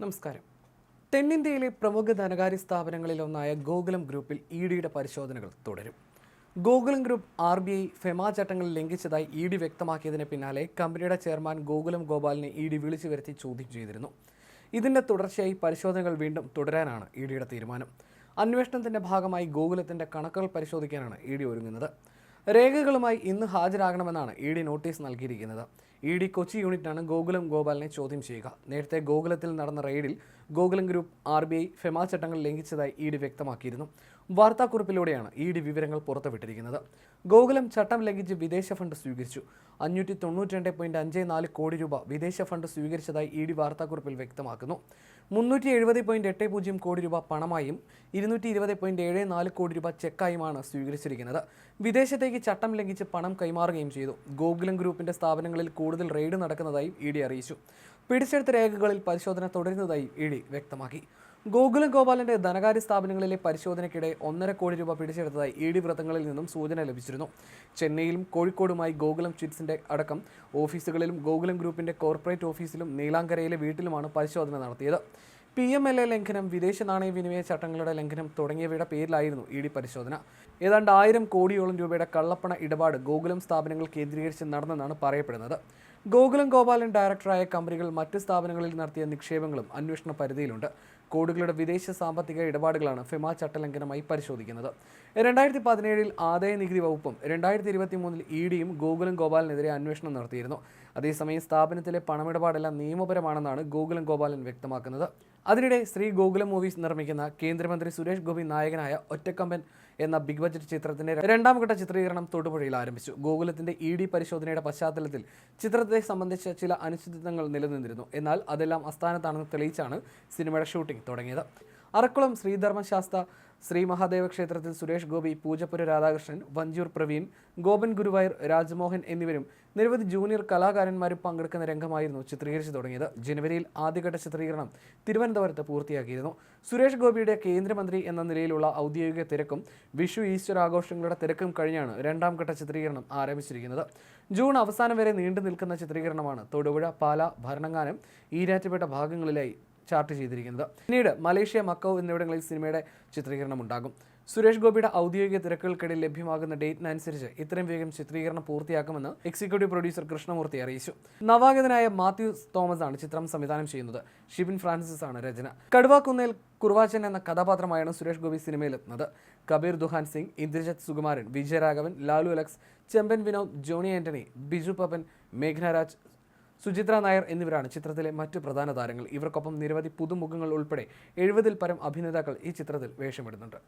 നമസ്കാരം. തെന്നിന്ത്യയിലെ പ്രമുഖ ധനകാര്യ സ്ഥാപനങ്ങളിൽ ഒന്നായ ഗോകുലം ഗ്രൂപ്പിൽ ഇ ഡിയുടെ പരിശോധനകൾ തുടരും. Gokulam group R B I FEMA ചട്ടങ്ങൾ ലംഘിച്ചതായി ഇ ഡി വ്യക്തമാക്കിയതിന് പിന്നാലെ കമ്പനിയുടെ ചെയർമാൻ ഗോകുലം ഗോപാലിനെ ഇ ഡി വിളിച്ചു വരുത്തി ചോദ്യം ചെയ്തിരുന്നു. ഇതിന്റെ തുടർച്ചയായി പരിശോധനകൾ വീണ്ടും തുടരാനാണ് ഇ ഡിയുടെ തീരുമാനം. അന്വേഷണത്തിന്റെ ഭാഗമായി ഗോകുലത്തിന്റെ കണക്കുകൾ പരിശോധിക്കാനാണ് ഇ ഡി ഒരുങ്ങുന്നത്. രേഖകളുമായി ഇന്ന് ഹാജരാകണമെന്നാണ് ഇ ഡി നോട്ടീസ് നൽകിയിരിക്കുന്നത്. ഇ ഡി കൊച്ചി യൂണിറ്റാണ് ഗോകുലം ഗോപാലിനെ ചോദ്യം ചെയ്യുക. നേരത്തെ ഗോകുലത്തിൽ നടന്ന റെയ്ഡിൽ Gokulam group R B I FEMA ചട്ടങ്ങൾ ലംഘിച്ചതായി ഇ ഡി വ്യക്തമാക്കിയിരുന്നു. വാർത്താക്കുറിപ്പിലൂടെയാണ് ഇ ഡി വിവരങ്ങൾ പുറത്തുവിട്ടിരിക്കുന്നത്. ഗോകുലം ചട്ടം ലംഘിച്ച് വിദേശ ഫണ്ട് സ്വീകരിച്ചു. അഞ്ഞൂറ്റി തൊണ്ണൂറ്റി രണ്ട് പോയിന്റ് അഞ്ച് നാല് കോടി രൂപ വിദേശ ഫണ്ട് സ്വീകരിച്ചതായി ഇ ഡി വാർത്താക്കുറിപ്പിൽ വ്യക്തമാക്കുന്നു. മുന്നൂറ്റി എഴുപത് പോയിന്റ് എട്ട് പൂജ്യം കോടി രൂപ പണമായും ഇരുന്നൂറ്റി ഇരുപത് പോയിന്റ് ഏഴ് നാല് കോടി രൂപ ചെക്കായുമാണ് സ്വീകരിച്ചിരിക്കുന്നത്. വിദേശത്തേക്ക് ചട്ടം ലംഘിച്ച് പണം കൈമാറുകയും ചെയ്തു. ഗോകുലം ഗ്രൂപ്പിന്റെ സ്ഥാപനങ്ങളിൽ കൂടുതൽ റെയ്ഡ് നടക്കുന്നതായും ഇ ഡി അറിയിച്ചു. പിടിച്ചെടുത്ത രേഖകളിൽ പരിശോധന തുടരുന്നതായി ഇ ഡി വ്യക്തമാക്കി. ഗോകുലം ഗോപാലന്റെ ധനകാര്യ സ്ഥാപനങ്ങളിലെ പരിശോധനയ്ക്കിടെ ഒന്നര കോടി രൂപ പിടിച്ചെടുത്തതായി ഇ ഡി വൃത്തങ്ങളിൽ നിന്നും സൂചന ലഭിച്ചിരുന്നു. ചെന്നൈയിലും കോഴിക്കോടുമായി ഗോകുലം ചിറ്റ്സിന്റെ അടക്കം ഓഫീസുകളിലും ഗോകുലം ഗ്രൂപ്പിന്റെ കോർപ്പറേറ്റ് ഓഫീസിലും നീലാങ്കരയിലെ വീട്ടിലുമാണ് പരിശോധന നടത്തിയത്. പി എം എൽ എ ലംഘനം വിദേശ നാണയ വിനിമയ ചട്ടങ്ങളുടെ ലംഘനം തുടങ്ങിയവയുടെ പേരിലായിരുന്നു ഇ ഡി പരിശോധന. ഏതാണ്ട് ആയിരം കോടിയോളം രൂപയുടെ കള്ളപ്പണ ഇടപാട് ഗോകുലം സ്ഥാപനങ്ങൾ കേന്ദ്രീകരിച്ച് നടന്നെന്നാണ് പറയപ്പെടുന്നത്. ഗോകുലം ഗോപാലൻ ഡയറക്ടറായ കമ്പനികൾ മറ്റ് സ്ഥാപനങ്ങളിൽ നടത്തിയ നിക്ഷേപങ്ങളും അന്വേഷണ പരിധിയിലുണ്ട്. കോടികളുടെ വിദേശ സാമ്പത്തിക ഇടപാടുകളാണ് ഫെമാ ചട്ടലംഘനമായി പരിശോധിക്കുന്നത്. രണ്ടായിരത്തി പതിനേഴിൽ ആദായ നികുതി വകുപ്പും രണ്ടായിരത്തി ഇരുപത്തി മൂന്നിൽ ഇ ഡിയും ഗോകുലം ഗോപാലിനെതിരെ അന്വേഷണം നടത്തിയിരുന്നു. അതേസമയം സ്ഥാപനത്തിലെ പണമിടപാടെല്ലാം നിയമപരമാണെന്നാണ് ഗോകുലം ഗോപാലൻ വ്യക്തമാക്കുന്നത്. അതിനിടെ ശ്രീ ഗോകുലം മൂവീസ് നിർമ്മിക്കുന്ന കേന്ദ്രമന്ത്രി സുരേഷ് ഗോപി നായകനായ ഒറ്റക്കമ്പൻ എന്ന ബിഗ് ബജറ്റ് ചിത്രത്തിന്റെ രണ്ടാം ഘട്ട ചിത്രീകരണം തൊടുപുഴയിൽ ആരംഭിച്ചു. ഗോകുലത്തിന്റെ ഇ ഡി പരിശോധനയുടെ പശ്ചാത്തലത്തിൽ ചിത്രത്തെ സംബന്ധിച്ച ചില അനിശ്ചിതത്വങ്ങൾ നിലനിന്നിരുന്നു. എന്നാൽ അതെല്ലാം അസ്ഥാനത്താണെന്ന് തെളിയിച്ചാണ് സിനിമയുടെ ഷൂട്ടിംഗ് തുടങ്ങിയത്. അറക്കുളം ശ്രീധർമ്മശാസ്ത്ര ശ്രീ മഹാദേവ ക്ഷേത്രത്തിൽ സുരേഷ് ഗോപി പൂജപ്പുര രാധാകൃഷ്ണൻ വഞ്ചൂർ പ്രവീൺ ഗോപൻ ഗുരുവായൂർ രാജ്മോഹൻ എന്നിവരും നിരവധി ജൂനിയർ കലാകാരന്മാരും പങ്കെടുക്കുന്ന രംഗമായിരുന്നു ചിത്രീകരിച്ചു തുടങ്ങിയത്. ജനുവരിയിൽ ആദ്യഘട്ട ചിത്രീകരണം തിരുവനന്തപുരത്ത് പൂർത്തിയാക്കിയിരുന്നു. സുരേഷ് ഗോപിയുടെ കേന്ദ്രമന്ത്രി എന്ന നിലയിലുള്ള ഔദ്യോഗിക തിരക്കും വിഷു ഈശ്വര ആഘോഷങ്ങളുടെ തിരക്കും കഴിഞ്ഞാണ് രണ്ടാം ഘട്ട ചിത്രീകരണം ആരംഭിച്ചിരിക്കുന്നത്. ജൂൺ അവസാനം വരെ നീണ്ടു നിൽക്കുന്ന ചിത്രീകരണമാണ് തൊടുപുഴ പാല ഭരണങ്ങാനം ഈരാറ്റുപേട്ട ഭാഗങ്ങളിലായി ചാർട്ട് ചെയ്തിരിക്കുന്നത്. പിന്നീട് മലേഷ്യ മക്കൗ എന്നിവിടങ്ങളിൽ സിനിമയുടെ ചിത്രീകരണം ഉണ്ടാകും സുരേഷ് ഗോപിയുടെ ഔദ്യോഗിക തിരക്കുകൾക്കിടയിൽ ലഭ്യമാകുന്ന ഡേറ്റിനനുസരിച്ച് ഇത്രയും വേഗം ചിത്രീകരണം പൂർത്തിയാക്കുമെന്ന് എക്സിക്യൂട്ടീവ് പ്രൊഡ്യൂസർ കൃഷ്ണമൂർത്തി അറിയിച്ചു. നവാഗതനായ മാത്യു തോമസ് ആണ് ചിത്രം സംവിധാനം ചെയ്യുന്നത്. ഷിബിൻ ഫ്രാൻസിസ് ആണ് രചന കടുവാക്കുന്നേൽ കുർവാച്ചൻ എന്ന കഥാപാത്രമായാണ് സുരേഷ് ഗോപി സിനിമയിലെത്തുന്നത്. കബീർ ദുഹാൻ സിംഗ് ഇന്ദ്രജിത് സുകുമാരൻ വിജയരാഘവൻ ലാലു അലക്സ് ചെമ്പൻ വിനോദ് ജോണി ആന്റണി ബിജു പപ്പൻ മേഘ്നരാജ് സുചിത്ര നായർ എന്നിവരാണ് ചിത്രത്തിലെ മറ്റു പ്രധാന താരങ്ങൾ. ഇവർക്കൊപ്പം നിരവധി പുതുമുഖങ്ങൾ ഉൾപ്പെടെ എഴുപതിൽ പരം അഭിനേതാക്കൾ ഈ ചിത്രത്തിൽ വേഷമിടുന്നുണ്ട്.